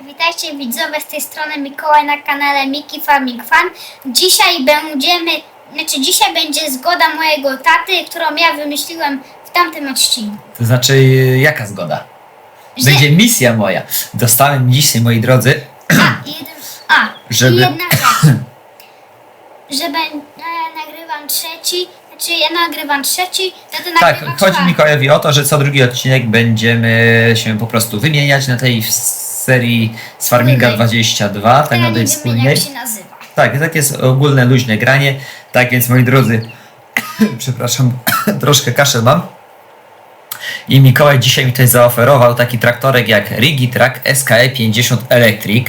Witajcie widzowie z tej strony Mikołaj na kanale Miki Farming Fan. Dzisiaj będziemy, znaczy dzisiaj będzie zgoda mojego taty, którą ja wymyśliłem w tamtym odcinku. To znaczy, jaka zgoda? Że- Będzie misja moja. Dostałem dzisiaj, moi drodzy, A, jeden, a Żeby- i jedna rzecz. Że ben, ja nagrywam trzeci, znaczy ja nagrywam trzeci, tato tak, nagrywa chodzi czwarty. Mikołajowi o to, że co drugi odcinek będziemy się po prostu wymieniać na tej serii z Farminga Wspólnej. 22, tak Ja na nie wiem wspólnej. jak się nazywa. Tak, tak jest ogólne, luźne granie. Tak więc, moi drodzy, przepraszam, troszkę kaszel mam. I Mikołaj dzisiaj mi tutaj zaoferował taki traktorek jak Rigitrack SKE 50 Electric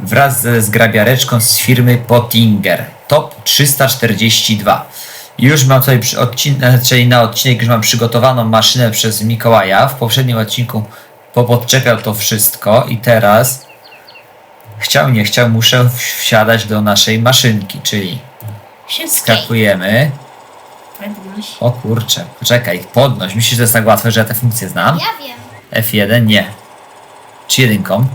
wraz ze zgrabiareczką z firmy Pottinger Top 342. Już mam tutaj przy odcin- czyli na odcinek już mam przygotowaną maszynę przez Mikołaja. W poprzednim odcinku popodczepiał to wszystko i teraz chciał nie chciał muszę wsiadać do naszej maszynki, czyli Wszystkie. skakujemy. Podnoś. O kurczę, poczekaj, podnoś. Myślisz, że to jest tak łatwe, że ja te funkcje znam? Ja wiem. F1 nie. Czy jedynką?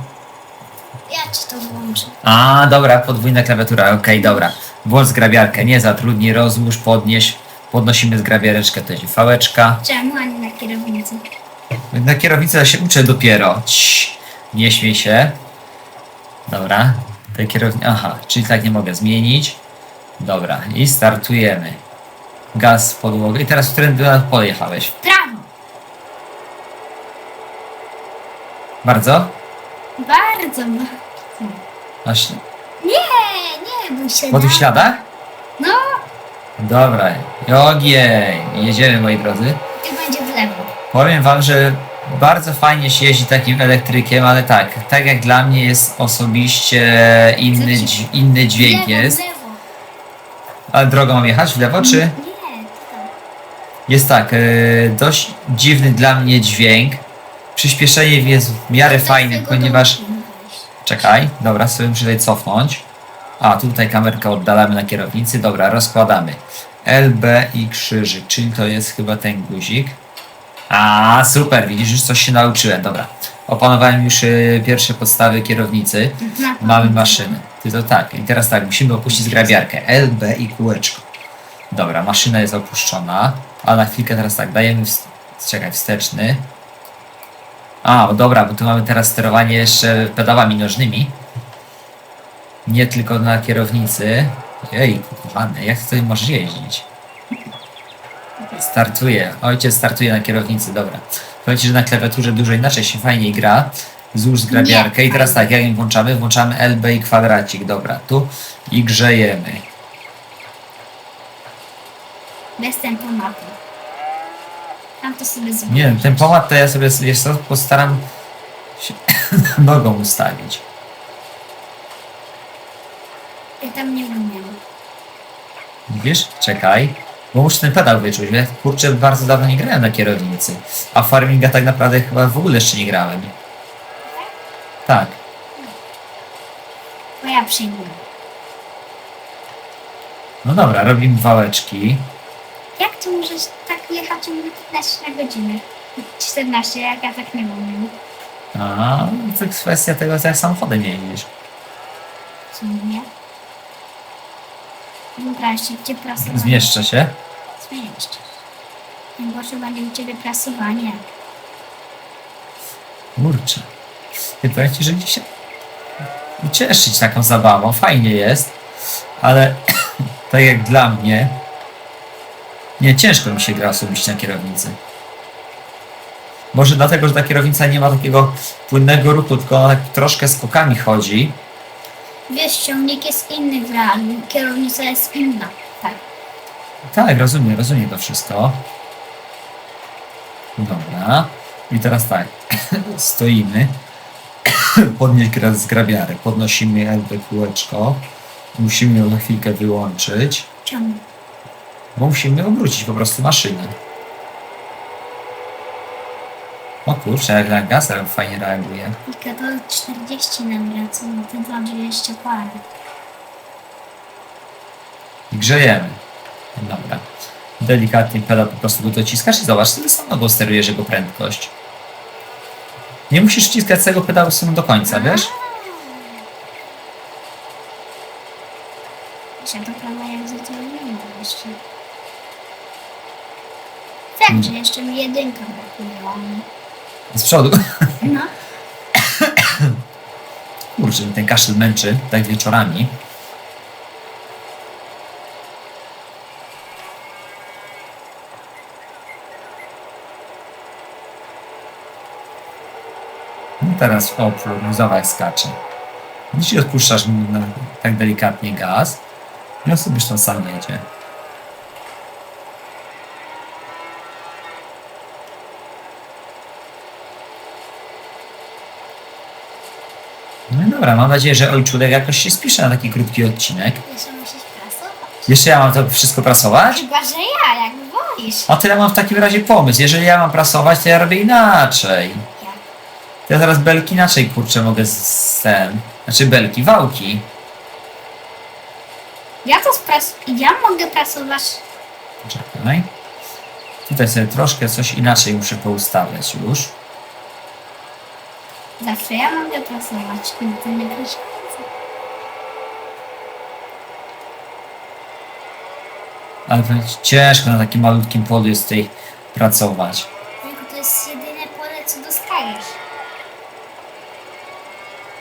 Ja ci to włączę. A, dobra, podwójna klawiatura, okej, dobra. Włącz zgrabiarkę, nie zatrudnij, rozłóż, podnieś. Podnosimy zgrabiareczkę, to jest fałeczka. Czemu, a nie na kierownicy? Na kierownicę się uczę dopiero. Cii, nie śmiej się. Dobra, te kierowni... Aha, czyli tak nie mogę zmienić. Dobra, i startujemy. Gaz w podłogę. I teraz w którym pole jechałeś? Prawo. Bardzo? Bardzo. bardzo. Masz Nie, nie bój się. po tych da. śladach? No, Dobra, ogień. Jedziemy, moi drodzy. to będzie. Powiem wam, że bardzo fajnie się jeździ takim elektrykiem, ale tak, tak jak dla mnie jest osobiście inny, dź- inny dźwięk jest. Ale drogą mam jechać w lewo, czy? Nie, tak. Jest tak, e, dość dziwny dla mnie dźwięk. Przyspieszenie jest w miarę fajne, ponieważ... Czekaj, dobra, sobie muszę tutaj cofnąć. A, tutaj kamerkę oddalamy na kierownicy. Dobra, rozkładamy. LB i krzyżyk, czyli to jest chyba ten guzik. A, super, widzisz, już coś się nauczyłem. Dobra, opanowałem już y, pierwsze podstawy kierownicy. Na- Mamy maszynę. Ty to tak, i teraz tak, musimy opuścić zgrabiarkę. LB i kółeczko. Dobra, maszyna jest opuszczona. A na chwilkę teraz tak, dajemy, wst- czekaj, wsteczny. A, dobra, bo tu mamy teraz sterowanie jeszcze pedałami nożnymi. Nie tylko na kierownicy. Jej, kochany, jak ty możesz jeździć? Startuje. Ojciec startuje na kierownicy, dobra. Powiem ci, że na klawiaturze dużo inaczej się fajniej gra. Złóż zgrabiarkę i teraz tak, jak ją włączamy? Włączamy LB i kwadracik, dobra, tu i grzejemy. Bez tempomatu. Tam to sobie zrobię. Nie wiem, ten pomad to ja sobie, wiesz co, postaram się nogą ustawić. Ja tam nie umiem. Wiesz? Czekaj. Bo muszę ten pedał wyczuć. Ja kurczę bardzo dawno nie grałem na kierownicy. A farminga tak naprawdę chyba w ogóle jeszcze nie grałem. Tak. Bo ja przyjmuję. No dobra, robimy wałeczki. Jak ty możesz tak jechać 15 na godzinę? 14, jak ja tak nie umiem. A, to jest kwestia tego, co jak samochodem jeździsz. Co nie? Dobra, szybciej prasowanie. Zmieszczę się. Zmieszczę. Najgorsze będzie u ciebie prasowanie. Kurczę. Ty powiem ci, że dzisiaj cieszyć taką zabawą. Fajnie jest. Ale tak jak dla mnie nie, ciężko mi się gra osobiście na kierownicy. Może dlatego, że ta kierownica nie ma takiego płynnego ruchu, tylko ona tak troszkę skokami chodzi. Wiesz, ciągnik jest inny w realu, kierownica jest inna. Tak. Rozumiem, rozumiem to wszystko. Dobra. I teraz tak. Stoimy. Podnieść gra z grabiary. Podnosimy jakby kółeczko. Musimy ją na chwilkę wyłączyć, Czemu? bo musimy obrócić po prostu maszynę. O kurczę, jak na gaz fajnie reaguje. Tylko to 40 nam wraca, no to 20 parę. I grzejemy. Dobra. Delikatnie pedał po prostu go dociskasz i zobacz, ty samego sterujesz jego prędkość. Nie musisz ściskać tego pedału synu do końca, wiesz? Jeszcze to prawa za to wygląda jeszcze. Tak, że jeszcze mi jedynka brakuje. Z przodu. No. Kurczę, ten kaszel męczy, tak wieczorami. Teraz o, prognozowa jak skacze. Jeśli odpuszczasz na, tak delikatnie gaz, i on sobie tam sam jedzie. No i dobra, mam nadzieję, że ojczulek jakoś się spisze na taki krótki odcinek. Jeszcze musisz prasować. Jeszcze ja mam to wszystko prasować? Chyba, że ja, jak wolisz. A tyle mam w takim razie pomysł. Jeżeli ja mam prasować, to ja robię inaczej. Ja teraz belki inaczej kurczę mogę z, ten. Znaczy belki, wałki. Ja to spras... Ja mogę prasować. Czekaj. Tutaj sobie troszkę coś inaczej muszę poustawiać już. Zawsze ja mogę prasować, kiedy ty nie przeszkadza. Ale to ciężko na takim malutkim polu jest tutaj pracować. Tylko to jest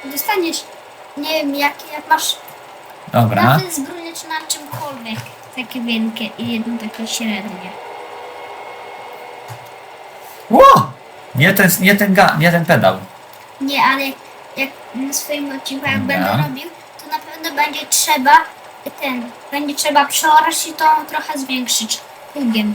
Dostaniesz, nie wiem, jak, jak masz Dobra. nawet zbrojnie czy na czymkolwiek, takie wielkie i jedno takie średnie. Ło! Nie ten, nie ten, ga, nie ten pedał. Nie, ale jak, jak na swoim odcinku, jak Dobra. będę robił, to na pewno będzie trzeba ten, będzie trzeba przeorać i to trochę zwiększyć pługiem.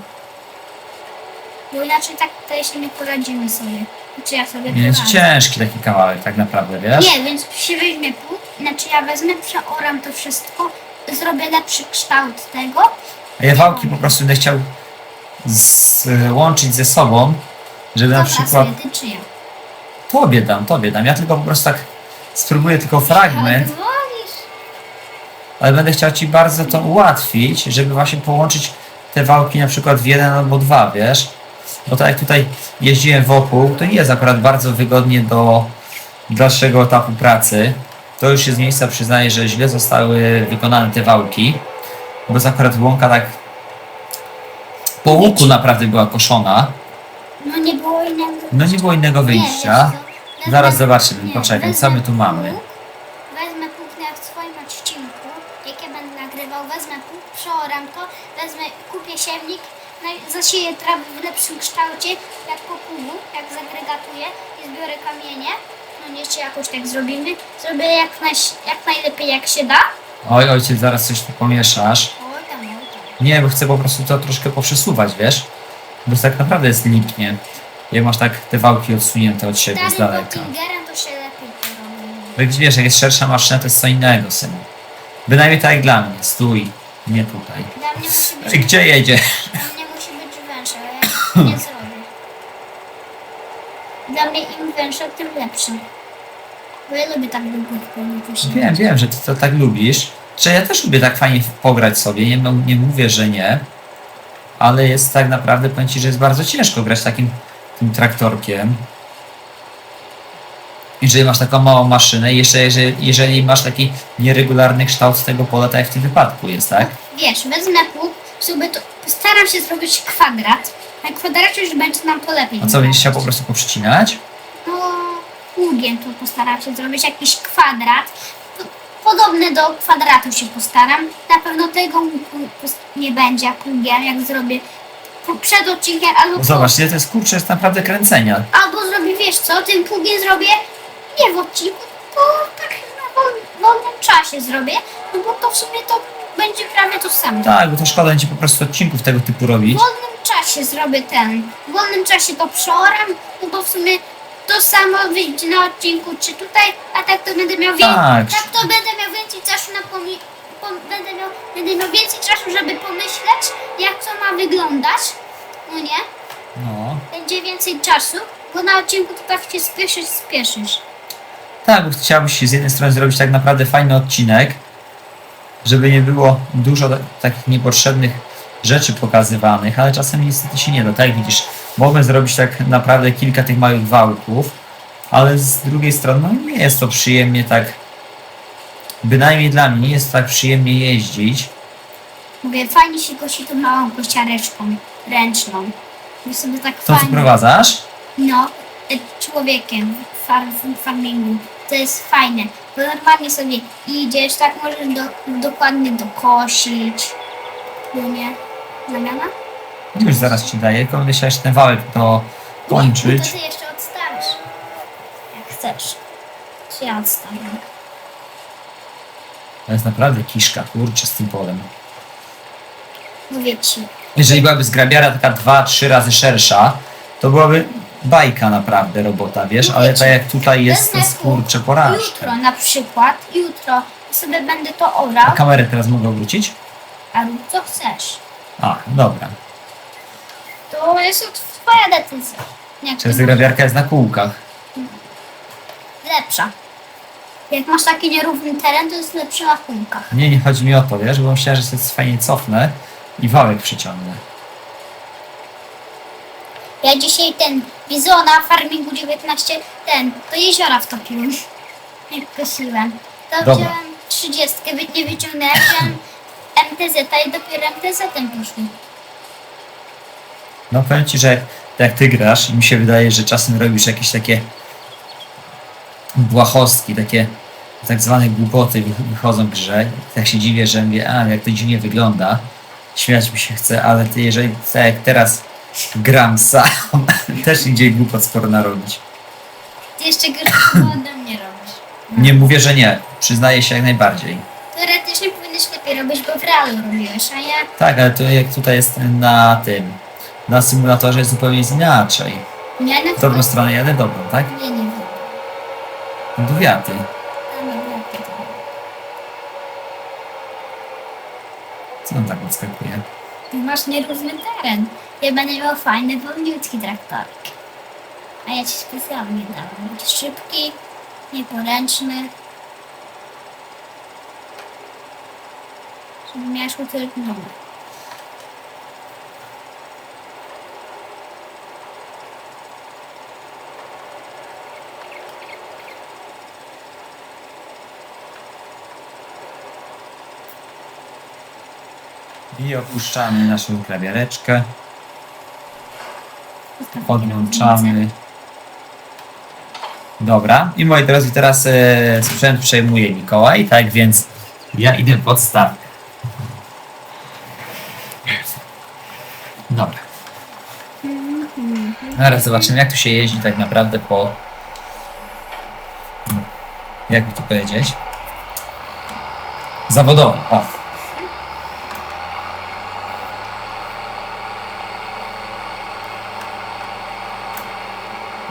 Bo inaczej tak to jeszcze nie poradzimy sobie. Czy ja sobie Nie jest poradzę. ciężki taki kawałek tak naprawdę, wiesz? Nie, więc się weźmie pług, znaczy ja wezmę, przeoram to wszystko, zrobię lepszy kształt tego. A ja wałki po prostu będę chciał złączyć ze sobą, żeby na Dobra, przykład... sobie ty czy ja? Tobie dam, tobie dam. Ja tylko po prostu tak spróbuję tylko fragment, Jak wolisz. ale będę chciał ci bardzo to ułatwić, żeby właśnie połączyć te wałki na przykład w jeden albo dwa, wiesz? Bo tak jak tutaj jeździłem wokół, to nie jest akurat bardzo wygodnie do dalszego etapu pracy. To już się z miejsca przyznaję, że źle zostały wykonane te wałki, bo jest akurat łąka tak po łuku naprawdę była koszona. No nie było innego. No nie było innego wyjścia. co? Zaraz Wezmę- zobaczymy, nie, poczekaj, co wezmę my tu mamy? Wezmę jak w swoim odcinku, jak ja będę nagrywał, wezmę pług, przeoram to, wezmę, kupię siewnik, zasieję trawy w lepszym kształcie, jak po pługu, jak zagregatuję i zbiorę kamienie. No jeszcze jakoś tak zrobimy. Zrobię jak, naj- jak najlepiej jak się da. Oj, ojciec, zaraz coś tu pomieszasz. Oj tam, oj tam. Nie, bo chcę po prostu to troszkę poprzesuwać, wiesz? Bo tak naprawdę jest lipnie. Jak masz tak te wałki odsunięte od siebie z Starym daleka. Bottingerem to się lepiej to robi. Bo jak wiesz, jak jest szersza maszyna, to jest co innego, synu. Bynajmniej tak jak dla mnie. Stój, nie tutaj. Dla mnie musi być, Gdzie jedzie? dla mnie nie zrobię. Dla mnie im węższa, tym lepsze. Bo ja lubię tak długo powiedzieć. Wiem, wiem, że ty to tak lubisz. Czy ja też lubię tak fajnie pograć sobie, nie, m- nie mówię, że nie. Ale jest tak naprawdę, powiem ci, że jest bardzo ciężko grać takim tym traktorkiem. Jeżeli masz taką małą maszynę, jeszcze jeżeli, jeżeli masz taki nieregularny kształt tego pola, tak jak w tym wypadku jest, tak? Wiesz, wezmę pług, sobie to, postaram się zrobić kwadrat. Na kwadracie już będzie nam to lepiej. A co, będziesz chciał po prostu poprzecinać? No, pługiem to postaram się zrobić jakiś kwadrat. Po- Podobny do kwadratu się postaram. Na pewno tego nie będzie jak jak zrobię przed odcinkiem albo Bo zobacz, ile to jest kurczę, jest naprawdę kręcenia. Albo zrobię, wiesz co, tym pługiem zrobię nie w odcinku, to tak na wol- wolnym czasie zrobię, no bo to w sumie to będzie prawie to samo. Tak, bo to szkoda ci po prostu odcinków tego typu W robić. wolnym czasie zrobię ten, w wolnym czasie to przeoram, no bo w sumie to samo wyjdzie na odcinku, czy tutaj, a tak to będę miał więcej, Tak. tak to będę miał więcej czasu na pomi- pom- będę miał, będę miał więcej czasu, żeby pomyśleć, jak co ma wyglądać, no nie? No. Będzie więcej czasu, bo na odcinku to tak się spieszysz, spieszysz. Tak, bo chciałbyś z jednej strony zrobić tak naprawdę fajny odcinek, żeby nie było dużo ta- takich niepotrzebnych rzeczy pokazywanych, ale czasem niestety się nie da. Tak jak widzisz, mogę zrobić tak naprawdę kilka tych małych wałków, ale z drugiej strony no nie jest to przyjemnie tak, bynajmniej dla mnie nie jest tak przyjemnie jeździć. Mówię, fajnie się kosi tą małą kosiareczką ręczną. I sobie tak To co fajnie, no, e, człowiekiem w far, w farmingu. To jest fajne, bo normalnie sobie idziesz, tak możesz do, dokładnie dokosić. No nie? Zamiana? Już zaraz ci daję, tylko będę chciał jeszcze ten wałek No to dokończyć. ty jeszcze odstawisz. Jak chcesz. Czy ja odstawię? To jest naprawdę kiszka, kurczę, z tym polem. Mówię ci. Jeżeli byłaby zgrabiara taka dwa, trzy razy szersza, to byłaby bajka naprawdę robota, wiesz, ale tak jak tutaj jest, to jest kurczę porażka. Jutro na przykład, jutro sobie będę to A orał, kamerę teraz mogę obrócić? a rób co chcesz. A, dobra. To jest od twoja decyzja. Ty Czy masz zgrabiarka jest na kółkach? lepsza. Jak masz taki nierówny teren, to jest lepszy na kółkach. Nie, nie chodzi mi o to, wiesz, bo myślałem, że się fajnie cofnę i wałek przyciągnę. Ja dzisiaj ten bizona farmingu 19, ten, do jeziora wtopiłem. Jak kosiłem. To Dobra. wziąłem 30, wy- nie wyciągnąłem, wziąłem MTZ i dopiero MTZ-em poszli. No powiem ci, że jak, ty grasz i mi się wydaje, że czasem robisz jakieś takie błahostki, takie tak zwane głupoty wych- wychodzą w grze. Tak się dziwię, że mówię, a jak to dziwnie wygląda. Śmiać mi się chce, ale ty jeżeli tak jak teraz gram sam, też idzie głupot sporo narobić. Ty jeszcze gorzej ode mnie robisz. Nie mówię, że nie. Przyznaję się jak najbardziej. Teoretycznie powinieneś lepiej robić, bo w realu robiłeś, a ja Tak, ale to jak tutaj jest na tym, na symulatorze jest zupełnie inaczej. nie na W dobrą stronę jadę, dobrą, tak? Nie, nie. A nie wiem. Co on tak odskakuje? Ty masz nierówny teren. Ja będę miał fajny, wolniutki traktorek. A ja ci specjalnie dałem. Będzie szybki, nieporęczny. Żeby miałeś utrudnione. I opuszczamy naszą klawiareczkę. Podłączamy. Dobra. I moi drodzy, teraz e, sprzęt przejmuje Mikołaj, tak więc ja idę pod start. Dobra. Teraz zobaczymy, jak tu się jeździ tak naprawdę po... Jakby tu powiedzieć? Zawodowo. O.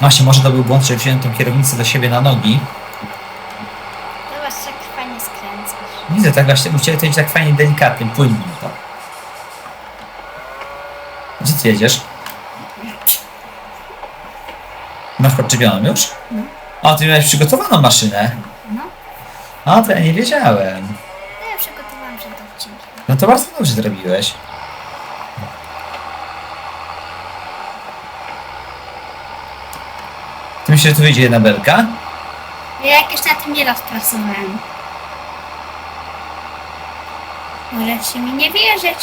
Właśnie, może to był błąd, że wziąłem tą kierownicę do siebie na nogi. Zobacz, jak fajnie skręcasz. Widzę, tak właśnie, Ciebie to tak fajnie, delikatnie, płynnie to. Gdzie Ty jedziesz? Masz podczepioną już? No. A, Ty miałeś przygotowaną maszynę. No, A, to ja nie wiedziałem. to ja przygotowałam przed odcinkiem. No to bardzo dobrze zrobiłeś. Myślisz, że tu wyjdzie jedna belka? Ja jakieś na tym nieraz pracowałem. Możecie mi nie wierzyć.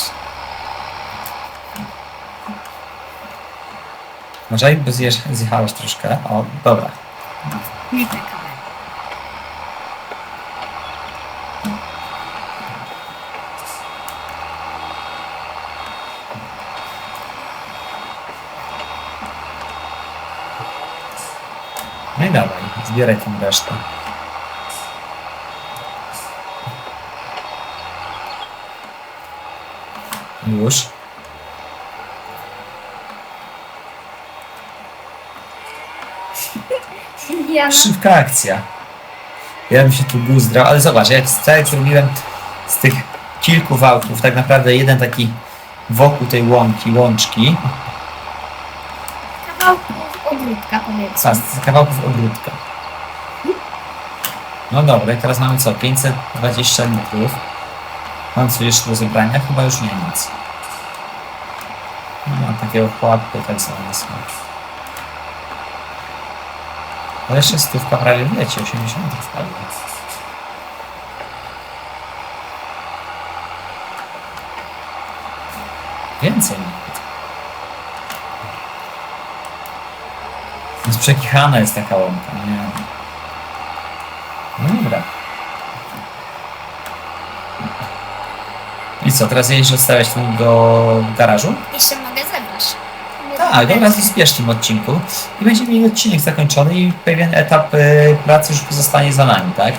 Może zjesz, zjechałeś troszkę. O, dobra. Nie taka. Dawaj, zbieraj tą resztę. Już. Ja Szybka akcja. Ja bym się tu guzdrał, ale zobacz, jak jak zrobiłem z tych kilku wałków, tak naprawdę jeden taki wokół tej łąki, łączki, ogródka powiedzmy. a z kawałków ogródka. No dobra, teraz mamy co? 520 litrów. Mam coś jeszcze do zebrania? Chyba już nie nic. No, mam takiego chłapkę tak zwane są. Ale jeszcze stówka prawie wleci, 80 wpadło. Więcej Więc przekichana jest taka łąka, nie No dobra. I co, teraz jedziesz odstawiać tu do garażu? Jeszcze mogę zebrać. Tak, dobra, zbierz w tym odcinku i będziemy mieli odcinek zakończony i pewien etap y, pracy już pozostanie za nami, tak?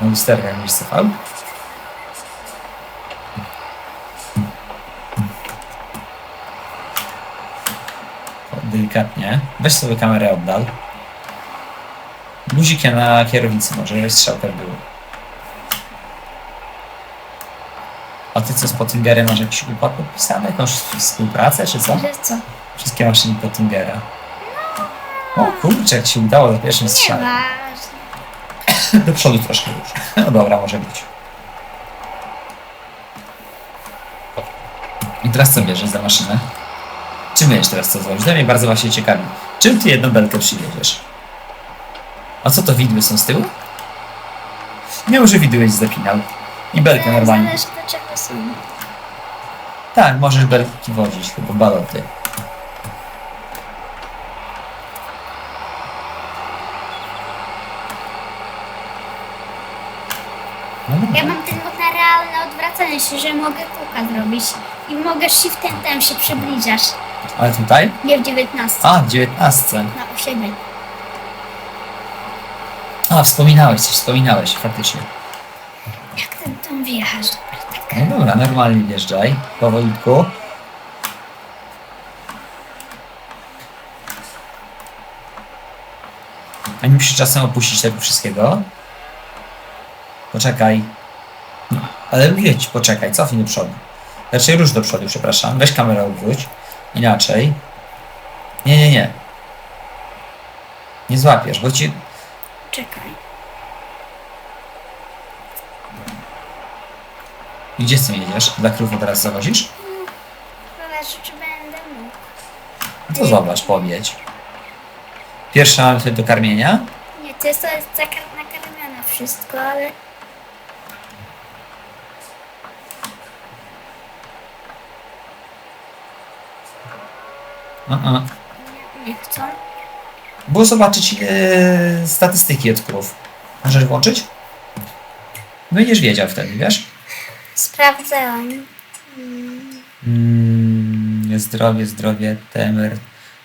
Na lusterkach będziesz Delikatnie. Weź sobie kamerę oddal. Guzikiem na kierownicy może, żeby strzałka było. A ty co z Pottingerem masz jakiś układ podpisany? Jakąś współpracę czy co? Że co? Wszystkie maszyny Pottingera. O kurczę, jak się udało za pierwszym strzałem. Nieważne. Do przodu troszkę już. No dobra, może być. I teraz co bierzesz za maszynę? Czym będziesz teraz co zrobić? To mnie bardzo właśnie ciekawi. Czym ty jedną belkę przywieziesz? A co to widły są z tyłu? Nie może widły być zapinał. I belkę normalnie. Zależy do czego są. Tak, możesz belki wozić, chyba baloty. No. Ja mam ten mod na realne odwracanie się, że mogę kółka zrobić. I mogę shiftem tam się przybliżasz. Ale tutaj? Nie w 19. A, w 19. Na osiedle. A, wspominałeś coś, wspominałeś, faktycznie. Jak ten tam wjechać? Dobra, tak. No dobra, normalnie wjeżdżaj, powolutku. A nie musisz czasem opuścić tego wszystkiego? Poczekaj. No, ale mówię ci, poczekaj, cofnij do przodu. Znaczy rusz do przodu, przepraszam. Weź kamerę odwróć. Inaczej. Nie, nie, nie. Nie złapiesz, bo ci... Czekaj. I Gdzie z tym jedziesz? Dla krówki teraz zawozisz? Zależy czy będę mógł. No to zobacz, powiedz. Pierwsza mamy tutaj do karmienia. Nie, to jest, to jest wszystko, ale... Nie, nie chcą. Było zobaczyć e, statystyki od krów. Możesz włączyć? Będziesz wiedział wtedy, wiesz? Sprawdzałam. Mm, zdrowie, zdrowie, temer,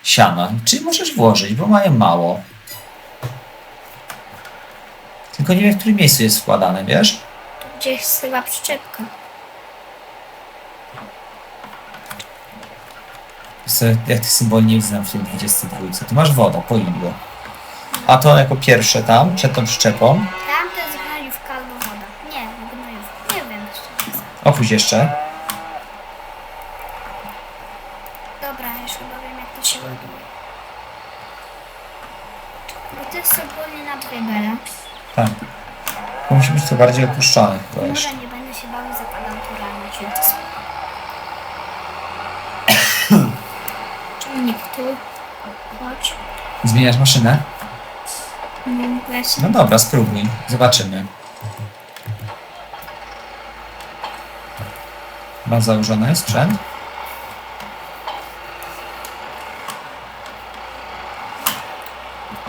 siana. Czyli możesz włożyć, bo mają mało. Tylko nie wiem, w którym miejscu jest wkładane, wiesz? Tu gdzieś chyba przyczepka. Co, Jak tych symboli nie znam w tej 22. To masz wodę, polidło. A to jako pierwsze tam, przed tą przyczepą. Tam to jest gnojówka albo woda. Nie, gnojówka. Nie wiem jeszcze. Opuść jeszcze. Dobra, już chyba wiem jak to się ładuje. Bo to jest ogólnie na dwie bele. Tak. To musi być to bardziej opuszczone chyba jeszcze. Może nie będę się bał i zakładam tu realnie dźwięk. Czujnik tu. Chodź. Zmieniasz maszynę? No właśnie. No dobra, spróbuj. Zobaczymy. Ma założony sprzęt?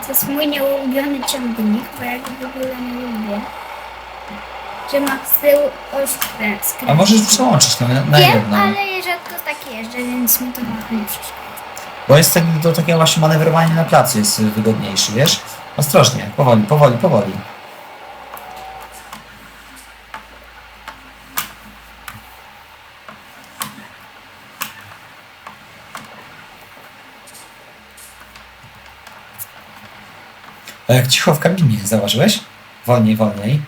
To jest mój nieulubiony ciągnik, bo ja go w ogóle nie lubię. Że ma z tyłu oś skręt. A możesz przełączyć na, na Wiem, jedną. ale rzadko tak jeżdżę, więc mi to trochę nie przeszkadza. Bo jest tak, do takiego właśnie manewrowania na placu jest wygodniejszy, wiesz? Ostrożnie, powoli, powoli, powoli. A jak cicho w kabinie, zauważyłeś? Wolniej, wolniej.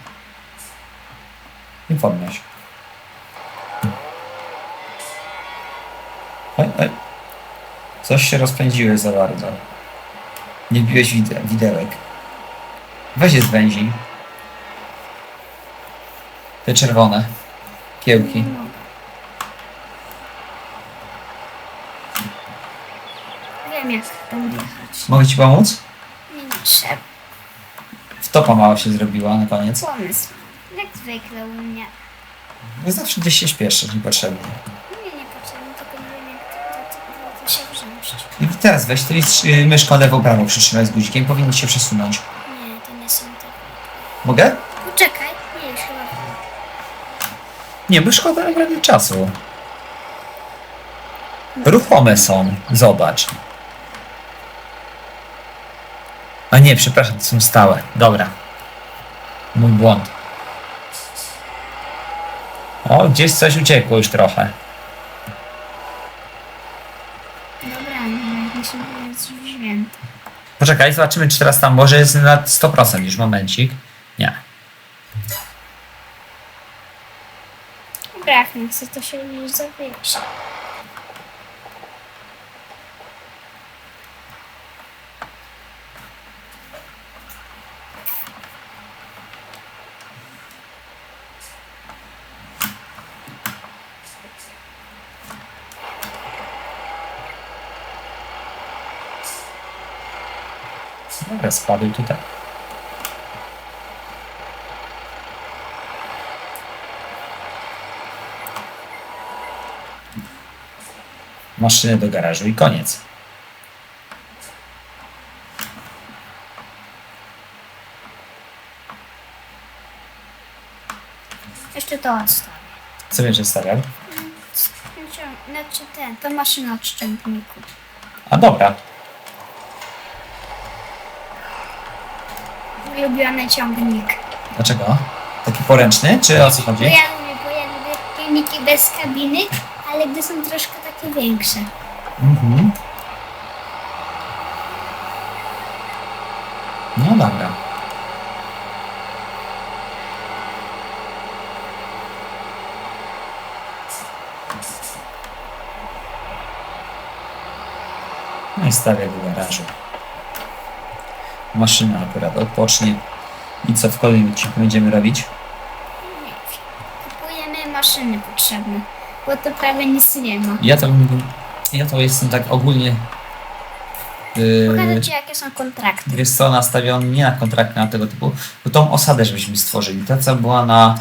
I podnoś. Oj, oj. Coś się rozpędziłeś za bardzo. Nie biłeś wide widełek. Weź je zwęzi. Te czerwone. Kiełki. Wiem jak tam jechać. Mogę ci pomóc? Nie, nie trzeba. W topa mała się zrobiła na koniec. Pomysł. Jak zwykle u mnie. No zawsze gdzieś się śpieszysz niepotrzebnie. Teraz weź ty y, myszką lewo prawo przytrzymaj z guzikiem, powinien się przesunąć. Nie, to nie są te. Mogę? Poczekaj. Nie, już chyba. Nie, bo szkoda naprawdę czasu. Ruchome są. Zobacz. A nie, przepraszam, to są stałe. Dobra. Mój błąd. O, gdzieś coś uciekło już trochę. Dobra, nie się dźwięk. Poczekaj, zobaczymy, czy teraz tam może jest na 100% już momencik. Nie. Dobra, jak nie chcę, to się już zawiezie. Dobra, spadł tutaj. Maszynę do garażu i koniec. Jeszcze to odstawię. Co będziesz stawiał? Znaczy ten, to maszyna od szczępników. A dobra. Ulubiony ciągnik. Dlaczego? Taki poręczny? Czy o co chodzi? ja lubię, bo ja lubię ciągniki bez kabiny, ale gdy są troszkę takie większe. Mhm. No dobra. No i stawię do garażu. Maszyna akurat odpocznie. I co w kolejnym odcinku będziemy robić? Kupujemy maszyny potrzebne, bo to prawie nic nie ma. Ja to, ja to jestem tak ogólnie yy, Pokażę Ci jakie są kontrakty. wiesz co, nastawiony nie na kontrakty na tego typu, bo tą osadę żebyśmy stworzyli. Ta co była na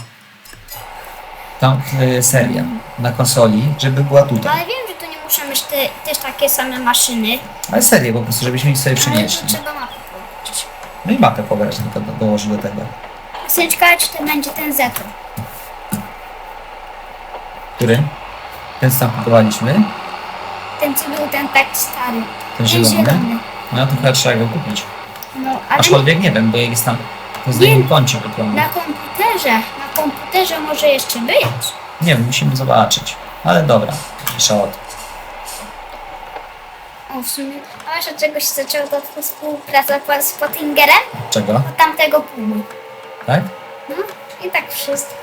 tam yy, seria, na konsoli, żeby była Ale tutaj. wiem, że to nie muszą być te, też takie same maszyny, Ale serię po prostu, żebyśmy ich sobie ale przenieśli. to trzeba mapę. No i mapę pobrać tylko do, dołożyć do tego. Chcę ciekawe, czy to będzie ten Zetro. Który? Ten tam kupowaliśmy, Ten, co był ten tak stary. ten zielony. No to chyba trzeba go kupić. No, ale Aczkolwiek nie wiem, bo jest tam to z koncie wygląda. na komputerze, na komputerze może jeszcze być. Nie wiem, musimy zobaczyć. Ale dobra, mniejsza o to. W sumie, a wiesz od czego się zaczęła ta współpraca z Pottingerem? Czego? Od tamtego pumu. Tak? No i tak wszystko.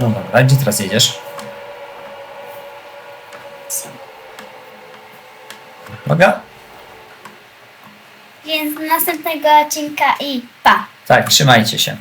No dobra, gdzie teraz jedziesz? Uwaga. Więc do następnego odcinka i pa! Tak, trzymajcie się.